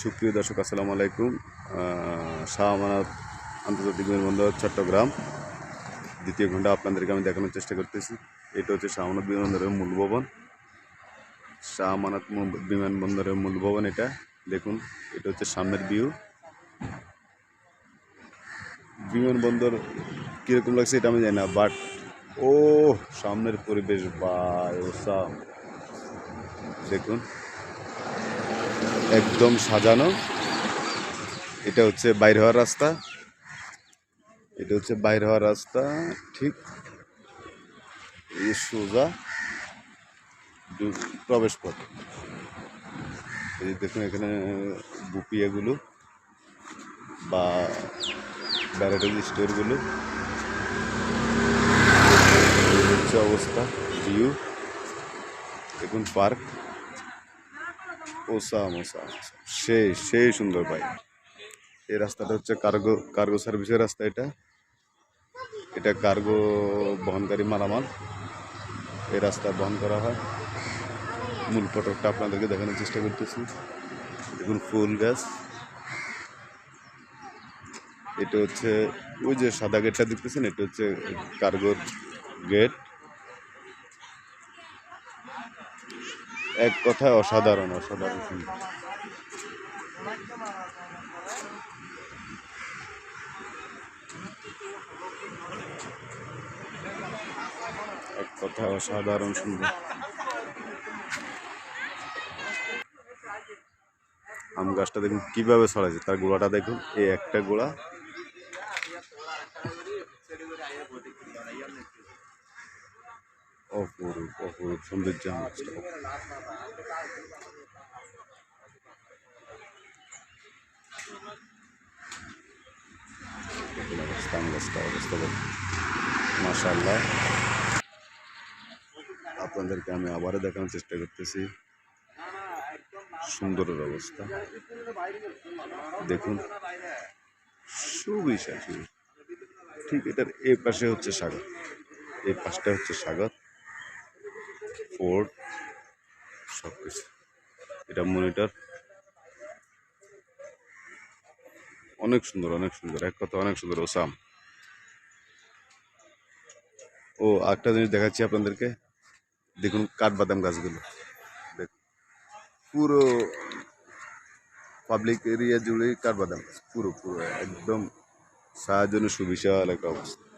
সুপ্রিয় দর্শক আসসালামু আলাইকুম। আহ, শাহ আমানত আন্তর্জাতিক বিমানবন্দর চট্টগ্রাম। দ্বিতীয় ঘণ্টা আপনাদেরকে আমি দেখানোর চেষ্টা করতেছি। এটা হচ্ছে শাহ আমানত বিমানবন্দরের মূল ভবন। শাহ আমানত বিমানবন্দরের মূল ভবন এটা। দেখুন এটা হচ্ছে সামনের ভিউ বিমানবন্দর কীরকম লাগছে এটা আমি জানি না বাট ও সামনের পরিবেশ বা দেখুন একদম সাজানো। এটা হচ্ছে বাইর হওয়ার রাস্তা। এটা হচ্ছে বাইরে হওয়ার রাস্তা, ঠিক। সোজা প্রবেশ পথ এই দেখুন এখানে বুপিয়াগুলো বা ব্যারাটেজ স্টোরগুলো। হচ্ছে অবস্থা, ভিউ। দেখুন পার্ক। Awesome awesome. সেই সেই সুন্দর ভাই। এই রাস্তাটা হচ্ছে কার্গো কার্গো সার্ভিসের রাস্তা এটা। এটা কার্গো বহনকারী মালামাল। এই রাস্তা বহন করা হয়। মূল ফটকটা আপনাদেরকে দেখানোর চেষ্টা করতেছি। দেখুন, ফুল গাছ। এটা হচ্ছে ওই যে সাদা গেটটা দেখতেছেন? এটা হচ্ছে কার্গোর গেট। এক কথায় অসাধারণ অসাধারণ সুন্দর। এক কথায় অসাধারণ সুন্দর। আম গাছটা দেখুন কীভাবে ছড়াইছে, তার গোড়াটা দেখুন, এই একটা গোড়া। অপরূপ অপরূপ সৌন্দর্য অবস্থা মাশাল্লাহ আপনাদেরকে আমি আবারও দেখানোর চেষ্টা করতেছি। সুন্দরের অবস্থা। দেখুন, সুবিশাল। ঠিক এটার এ পাশে হচ্ছে সাগর। এই পাশটা হচ্ছে সাগর। ফোর্ট সব কিছু এটা মনিটর। অনেক সুন্দর অনেক সুন্দর। এক কথা অনেক সুন্দর, ওসাম। ও একটা জিনিস দেখাচ্ছি আপনাদেরকে। দেখুন কাঠবাদাম গাছগুলো। পুরো পাবলিক এরিয়া জুড়ে কাঠবাদাম পুরো পুরো, একদম সাহায্য সুবিশাল একটা অবস্থা।